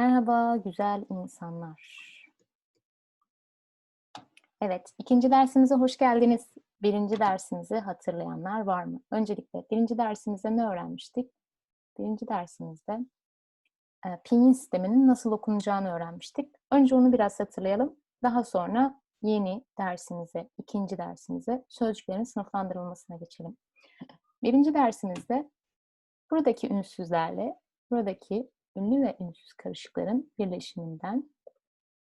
Merhaba güzel insanlar. Evet, ikinci dersimize hoş geldiniz. Birinci dersimizi hatırlayanlar var mı? Öncelikle birinci dersimizde ne öğrenmiştik? Birinci dersimizde e, pinyin sisteminin nasıl okunacağını öğrenmiştik. Önce onu biraz hatırlayalım. Daha sonra yeni dersimize, ikinci dersimize sözcüklerin sınıflandırılmasına geçelim. Birinci dersimizde buradaki ünsüzlerle buradaki ünlü ve ünsüz karışıkların birleşiminden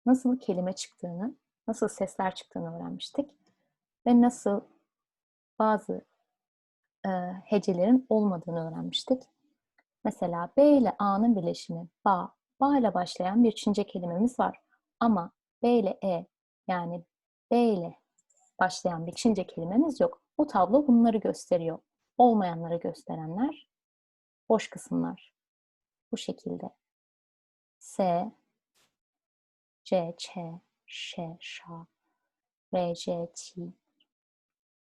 nasıl kelime çıktığını, nasıl sesler çıktığını öğrenmiştik. Ve nasıl bazı e, hecelerin olmadığını öğrenmiştik. Mesela B ile A'nın birleşimi ba, ba ile başlayan bir Çince kelimemiz var. Ama B ile E yani B ile başlayan bir Çince kelimemiz yok. Bu tablo bunları gösteriyor. Olmayanları gösterenler boş kısımlar. Bu şekilde. S, C, Ç, Ş, Ş, R, C, T,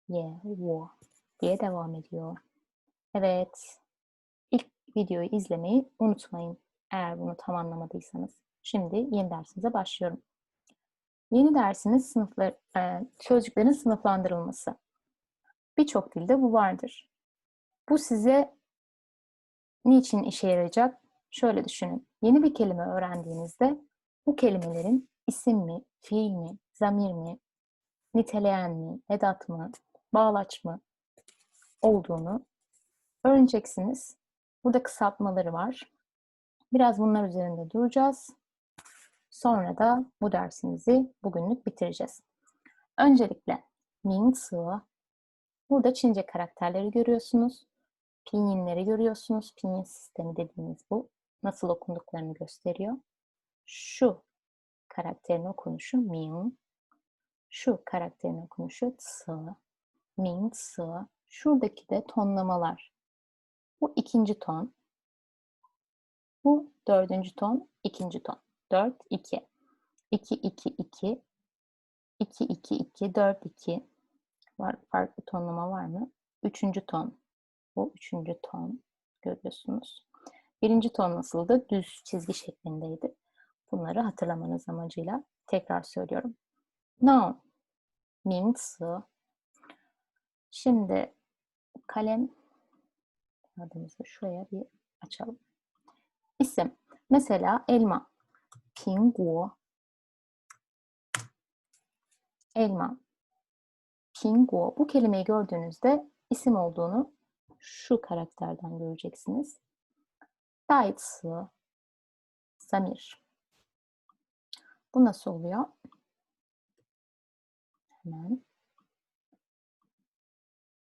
Y, W diye devam ediyor. Evet. İlk videoyu izlemeyi unutmayın. Eğer bunu tam anlamadıysanız. Şimdi yeni dersimize başlıyorum. Yeni dersiniz sınıflar, e, sözcüklerin sınıflandırılması. Birçok dilde bu vardır. Bu size niçin işe yarayacak? Şöyle düşünün. Yeni bir kelime öğrendiğinizde bu kelimelerin isim mi, fiil mi, zamir mi, niteleyen mi, edat mı, bağlaç mı olduğunu öğreneceksiniz. Burada kısaltmaları var. Biraz bunlar üzerinde duracağız. Sonra da bu dersimizi bugünlük bitireceğiz. Öncelikle Ming Burada Çince karakterleri görüyorsunuz. Pinyinleri görüyorsunuz. Pinyin sistemi dediğimiz bu. Nasıl okunduklarını gösteriyor. Şu karakterin okunuşu Ming. Şu karakterin okunuşu Tse. Ming Tse. Şuradaki de tonlamalar. Bu ikinci ton. Bu dördüncü ton, ikinci ton. 4, 2. 2, 2, 2. 2, 2, 2, 4, 2. Var, farklı tonlama var mı? Üçüncü ton. Bu üçüncü ton. Görüyorsunuz. Birinci ton nasıldı? Düz çizgi şeklindeydi. Bunları hatırlamanız amacıyla tekrar söylüyorum. Noun, 名词. Şimdi kalem adımızı şuraya bir açalım. İsim. Mesela elma. Pinguo. Elma. Pinguo. Bu kelimeyi gördüğünüzde isim olduğunu şu karakterden göreceksiniz. 代词 Samir. Bu nasıl oluyor? Hemen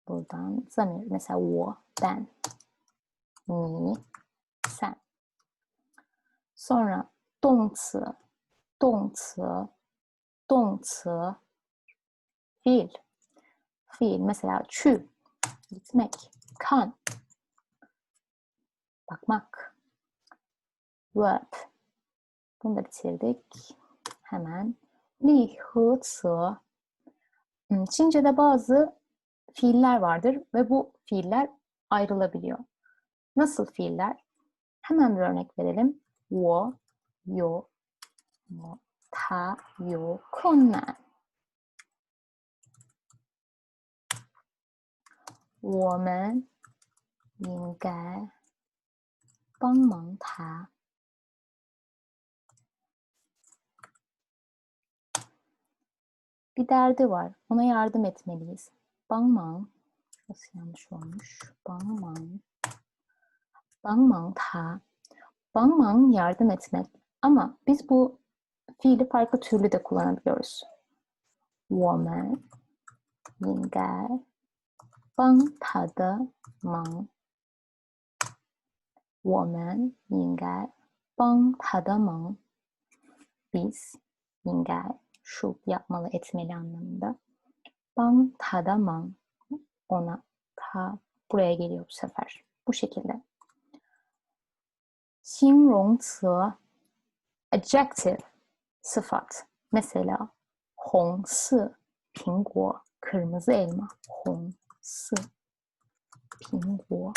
buradan zamir. Mesela wo, ben, ni, sen. Sonra dongci, dongci, dongci, fiil, fiil. Mesela çü, gitmek, kan, bakmak Verb. Bunu da bitirdik. Hemen li, hı, sı. Hmm, Çince'de bazı fiiller vardır ve bu fiiller ayrılabiliyor. Nasıl fiiller? Hemen bir örnek verelim. 我有我他有困难。我们应该帮忙他。 Bir derdi var. Ona yardım etmeliyiz. Bangmang. Nasıl yanlış olmuş? Bangmang. Bangmang ta. Bangmang yardım etmek. Ama biz bu fiili farklı türlü de kullanabiliyoruz. 我们应该帮他的忙。我们应该帮他的忙。Biz 应该 şu yapmalı etmeli anlamında. Ban tadaman ona ta buraya geliyor bu sefer. Bu şekilde. Xingrongce adjective sıfat. Mesela hongsi pinguo kırmızı elma hongsi pinguo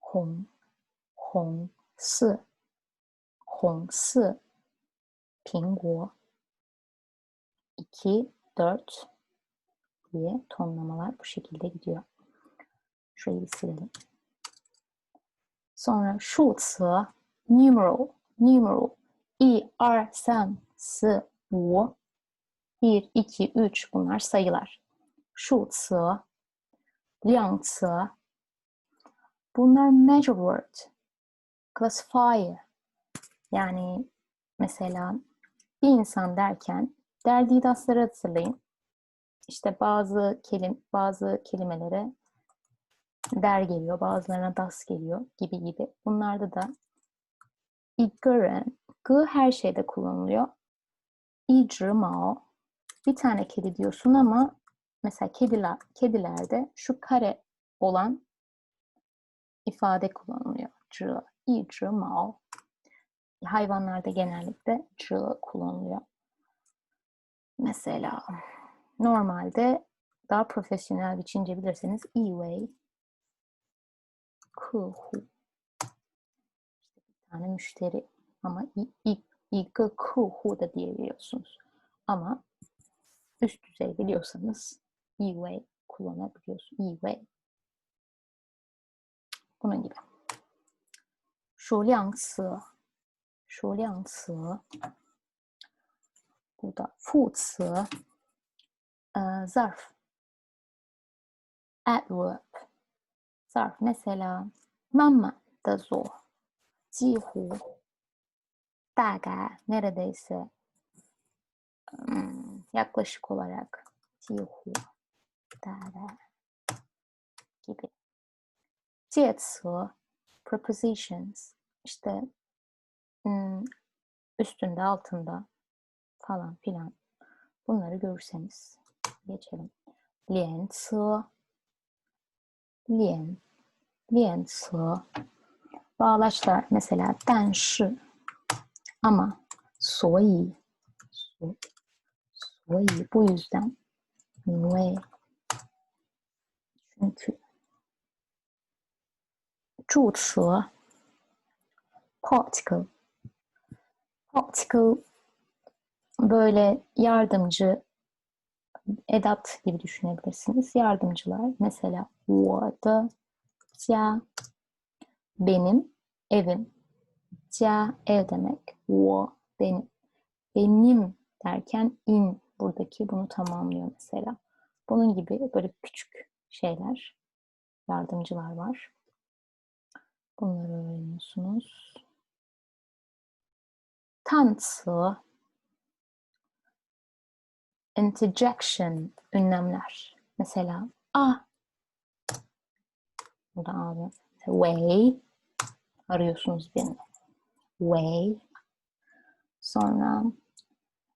hong hongsi hongsi 苹果 2 4 diye tonlamalar bu şekilde gidiyor. Şurayı bir silelim. Sonra 数词 numeral numeral 1 2 3 4 5 1 2 3 bunlar sayılar. 数词量词 bunlar measure word classifier yani mesela bir insan derken derdidasları hatırlayın. İşte bazı kelim bazı kelimelere der geliyor, bazılarına das geliyor gibi gibi. Bunlarda da igören, g her şeyde kullanılıyor. İcrimao bir tane kedi diyorsun ama mesela kediler, kedilerde şu kare olan ifade kullanılıyor. Zhi, İcrimao hayvanlarda genellikle çığ kullanılıyor. Mesela normalde daha profesyonel bir Çince bilirseniz Iwei Kuhu bir tane müşteri ama Ike Kuhu da diyebiliyorsunuz. Ama üst düzey biliyorsanız Iwei kullanabiliyorsunuz. Iwei bunun gibi. Şu liang 数量词。bu da 副词，呃，zarf, adverb, zarf mesela 慢慢的做，几乎，大概，neredeyse, hmm, yaklaşık olarak, 几乎，大概 gibi. 介词 prepositions işte Hmm, üstünde, altında falan filan. Bunları görürseniz geçelim. Lian ce. Lian. Lian ce. Bağlaçlar mesela den shi. Ama soyi. So, soyi bu yüzden. Nui. Çünkü. Zhu ce. Particle optical böyle yardımcı edat gibi düşünebilirsiniz. Yardımcılar mesela what ya benim evim ya ev demek wo benim benim derken in buradaki bunu tamamlıyor mesela. Bunun gibi böyle küçük şeyler, yardımcılar var. Bunları öğreniyorsunuz Tansı interjection ünlemler. Mesela a bu da abi. Way arıyorsunuz birini. Way sonra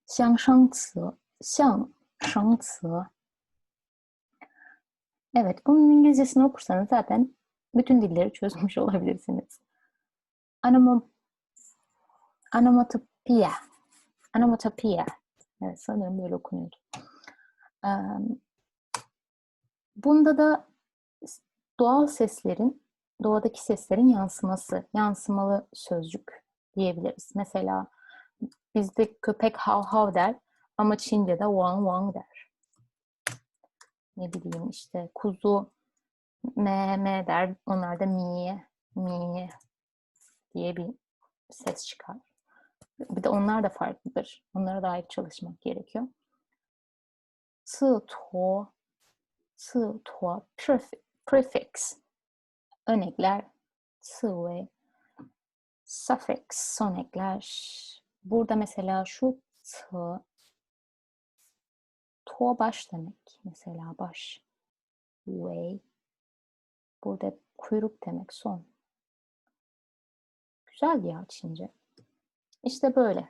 相生词相生词 Evet, bunun İngilizcesini okursanız zaten bütün dilleri çözmüş olabilirsiniz. Anamo, anomatopia. Anomatopia. Evet, sanırım böyle okunuyordu. Bunda da doğal seslerin, doğadaki seslerin yansıması, yansımalı sözcük diyebiliriz. Mesela bizde köpek hav hav der ama Çince'de wang wang der. Ne bileyim işte kuzu me me der, onlar da mi mi diye bir ses çıkar. Bir de onlar da farklıdır. Onlara dair çalışmak gerekiyor. 次陀次陀 prefix örnekler 次为 suffix son ekler. Burada mesela şu tı to baş demek. Mesela baş. Way. Burada kuyruk demek son. Güzel ya Çince. İşte böyle.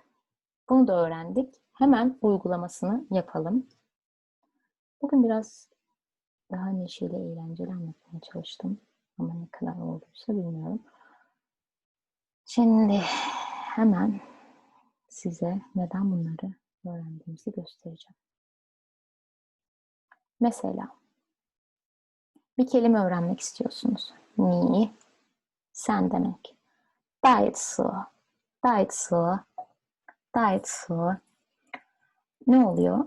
Bunu da öğrendik. Hemen uygulamasını yapalım. Bugün biraz daha neşeli, eğlenceli anlatmaya çalıştım. Ama ne kadar olduysa bilmiyorum. Şimdi hemen size neden bunları öğrendiğimizi göstereceğim. Mesela bir kelime öğrenmek istiyorsunuz. Ni, sen demek. 代词代词代词 ne oluyor?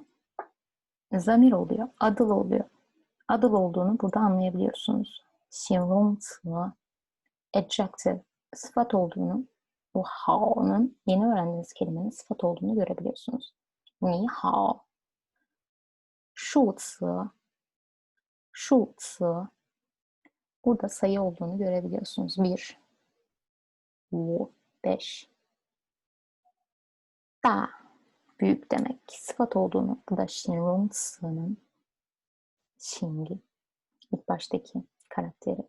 Zamir oluyor, adıl oluyor. Adıl olduğunu burada anlayabiliyorsunuz. 形容词 adjective sıfat olduğunu bu hao'nun yeni öğrendiğiniz kelimenin sıfat olduğunu görebiliyorsunuz. Ni hao 数词数词burada sayı olduğunu görebiliyorsunuz. 1 5 5 da büyük demek. Sıfat olduğunu bu da Shinrun Sı'nın Shingi ilk baştaki karakteri.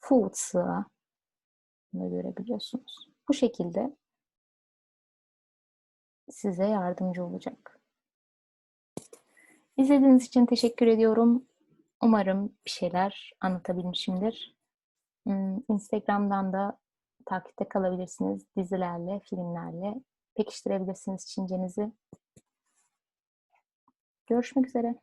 Fu Sı bunu görebiliyorsunuz. Bu şekilde size yardımcı olacak. İzlediğiniz için teşekkür ediyorum. Umarım bir şeyler anlatabilmişimdir. Hmm, Instagram'dan da takipte kalabilirsiniz. Dizilerle, filmlerle pekiştirebilirsiniz Çincenizi. Görüşmek üzere.